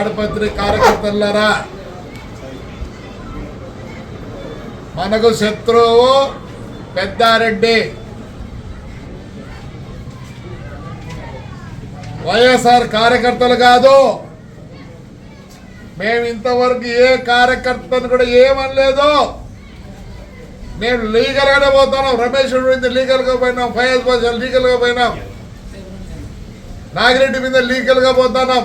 తాడిపత్రి కార్యకర్తలారా మనకు శత్రువు పెద్దారెడ్డి. వైఎస్ఆర్ కార్యకర్తలు కాదు మేము ఇంతవరకు ఏ కార్యకర్తను కూడా ఏమనలేదు. మేము లీగల్ గానే పోతున్నాం రమేష్ మీద లీగల్గా పోయినాం ఫయాజ్ లీగల్గా లీగల్గా పోయినాం నాగిరెడ్డి మీద లీగల్గా పోతున్నాం.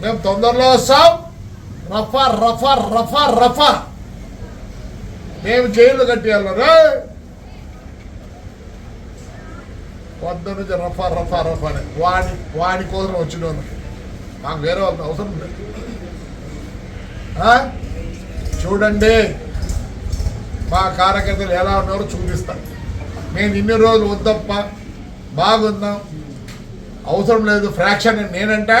మేము తొందరలో వస్తాం. రఫా రఫా రఫా రఫా. మేము జైలు కట్టేయాలరా పొద్దు నుంచి రఫా రఫా రఫా అని. వాడి వాడి కోసం వచ్చిన మాకు వేరే వాళ్ళకి అవసరం లేదు. చూడండి. మా కార్యకర్తలు ఎలా ఉన్నారో చూపిస్తాం నేను ఇన్ని రోజులు వద్దప్ప బాగుందాం అవసరం లేదు. ఫ్రాక్షన్ నేనంటే.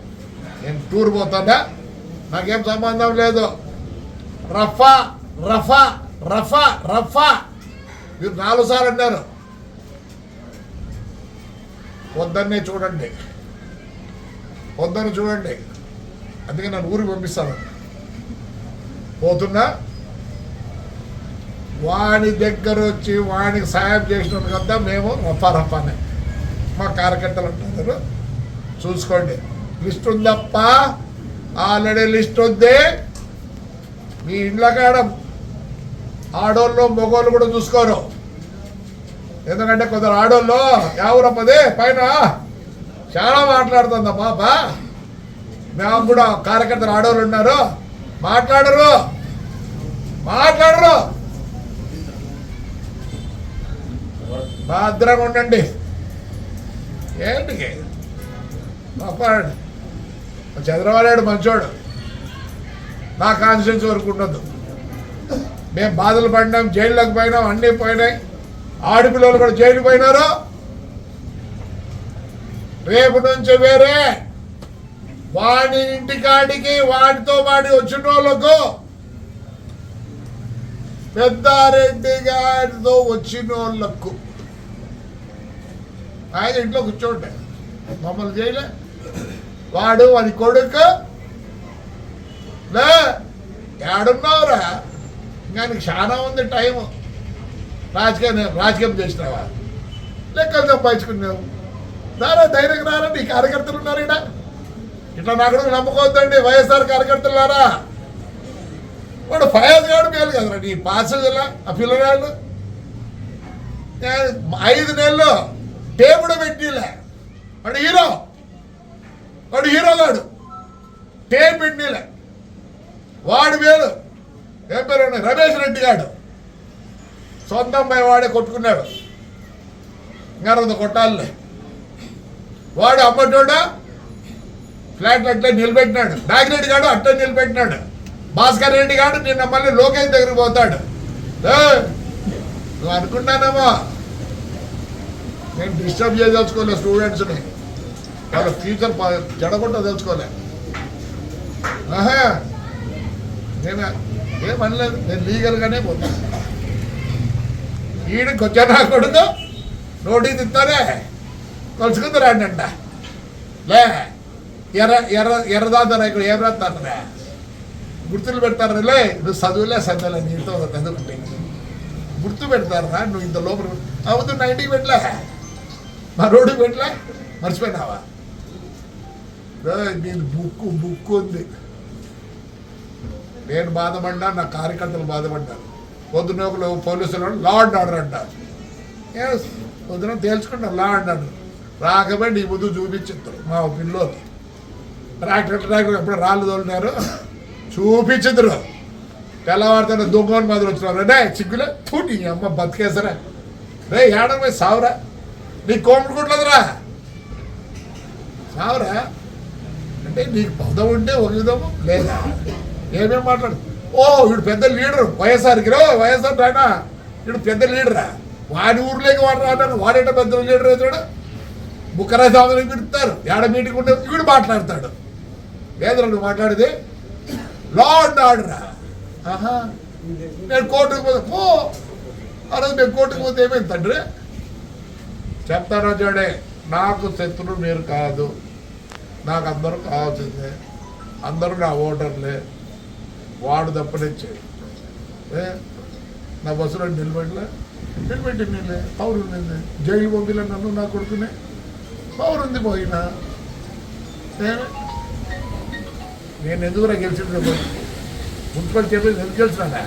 నేను టూర్ పోతాడా? నాకేం సంబంధం లేదు. రఫా రఫా రఫా రఫా. మీరు నాలుగు సార్లు అన్నారు. పొద్దున్నే చూడండి. పొద్దున్న చూడండి. అందుకే నన్ను ఊరికి పంపిస్తాను. పోతున్నా? వాడి దగ్గర వచ్చి వాడికి సాయం చేసిన కదా మేము రఫా రఫానే. మా కార్యకర్తలు అంటున్నారు. చూసుకోండి. లిస్ట్ ఉందప్ప ఆల్రెడీ లిస్ట్ ఉంది మీ ఇండ్ల కాడ ఆడోళ్ళు మొగోళ్ళు కూడా చూసుకోరు. ఎందుకంటే కొందరు ఆడోళ్ళు ఎవరమ్మది పైన చాలా మాట్లాడుతుందా పాప. మేము కూడా కార్యకర్తలు ఆడోళ్ళు ఉన్నారు. మాట్లాడరు. మాట్లాడరు. భద్రంగా ఉండండి. ఏంటి పాపాడు చంద్రబాబు మంచోడు. నా కాన్స్టిట్యూన్స్ వరకు ఉండదు మేము బాధలు పడినాం జైల్లోకి పోయినాం అన్నీ పోయినాయి. ఆడపిల్లలు కూడా జైలు పోయినారు. రేపు నుంచి వేరే వాడి ఇంటికాడికి వాడితో వాడి వచ్చిన వాళ్ళకు పెద్దారెడ్డి గారితో వచ్చిన వాళ్ళకు ఆయన ఇంట్లో కూర్చోండి. మమ్మల్ని చేయలే. వాడు వాడి కొడుకు. లే ఏడున్నావురా? ఇంకా నీకు చాలా ఉంది టైం రాజకీయం రాజకీయం చేసినావా? లెక్కలు సంపాదించుకున్నావు రారా ధైర్యం రారా? నీ కార్యకర్తలు ఉన్నారు ఈడ. ఇట్లా నా కూడా నమ్ముకోవద్దండి వైఎస్ఆర్ కార్యకర్తలారా వాడు ఫయాజ్ గాడు మేలు కదరా నీ పాస్ ఆ పిల్లగాళ్ళు? ఐదు నెలలు టేబుడు పెట్టిలే? వాడు హీరో. వాడు హీరోగాడు టేప్ పెట్టిలే వాడు మేలు ఏం పేరు రమేష్ రెడ్డి గాడు. సొంత అమ్మాయి వాడే కొట్టుకున్నాడు. ఇంకా రెండు కొట్టాలే. వాడు అమ్మటోడా ఫ్లాట్ అట్లే నిలబెట్టినాడు. నాగిరెడ్డి గాడు అట్లే నిలబెట్టినాడు. భాస్కర్ రెడ్డి గాడు నిన్న మళ్ళీ లోకేష్ దగ్గరికి పోతాడు. నువ్వు అనుకుంటానమ్మా నేను డిస్టర్బ్ చేయదలుచుకోలే స్టూడెంట్స్ని. వాళ్ళ ఫ్యూచర్ జడగొట్ట తెలుసుకోలే. ఆహా! నేను? ఏమనలేదు నేను లీగల్గానే పోతాను ఈడికి వచ్చా నా కొడుకు నోటీస్ ఇస్తారే కొలుసుకుందరా అంట. లే ఎర్ర ఎర్ర ఎర్రదాంతరా ఇక్కడ ఏం రాస్తారా గుర్తులు పెడతారా? లే నువ్వు చదువులే సందలే నీతో చదువుకుంటే గుర్తు పెడతారా? నువ్వు ఇంత లోపల అవుతు నైన్టీకి పెట్టలే. మా రోడ్డుకి పెట్టలే. మర్చిపోయినావా? నేను బుక్కు బుక్కు ఉంది. నేను బాధపడ్డా నా కార్యకర్తలు బాధపడ్డారు. పొద్దున ఒకరు పోలీసులు లా అండ్ ఆర్డర్ అంటారు. ఎస్ పొద్దున తేల్చుకుంటారు లా అండ్ ఆర్డర్ రాకపోయి నీ ముందు చూపించారు మా పిల్లలు ట్రాక్టర్ ట్రాక్టర్ ఎప్పుడు రాళ్ళు తోలినారు చూపించదురు తెల్లవారితో దొంగని మాదిరి వచ్చినారు. రే చిగ్గులే? తూ నీ అమ్మ బతికేసరా. రే ఏడమే సావురా. నీ కోమటి కుట్లేదురా సావురా. అంటే నీకు పదం ఉంటే ఒక విధము లేదా. ఏమేం మాట్లాడు ఓ వీడు పెద్ద లీడరు వైఎస్ఆర్కి రో వైఎస్ఆర్ రాయనా వీడు పెద్ద లీడరా వాడి ఊర్లోకి వాడు రాను వాడేట పెద్ద లీడర్ అవుతాడు బుక్కరాజు స్వామిని పిలుస్తారు. ఏడ మీటింగ్ ఉంటే వీడు మాట్లాడతాడు. లేదురా నువ్వు మాట్లాడితే లా అండ్ ఆర్డరా ఆహా. నేను కోర్టుకు పోతే. పో. ఆ రోజు నేను కోర్టుకు పోతే ఏమైంది తండ్రి? చెప్తాను చూడే నాకు శత్రువు మీరు కాదు. నాకు అందరూ కావాల్సిందే. అందరూ నా ఓటర్లే. వాడు తప్పనిచ్చాడు ఏ? నా బస్సులో నిలబెట్టలే నిలబెట్టి నిలే పౌరు నింది జైలు పంపిలే నన్ను నా కొడుకునే. పౌరుంది పోయినా. నేను ఎందుకు గెలిచిన మున్సిపల్ చెప్పేసి ఎందుకు గెలిచినా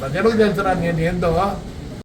ప్రజలకు తెలుసురా నేను ఏందో.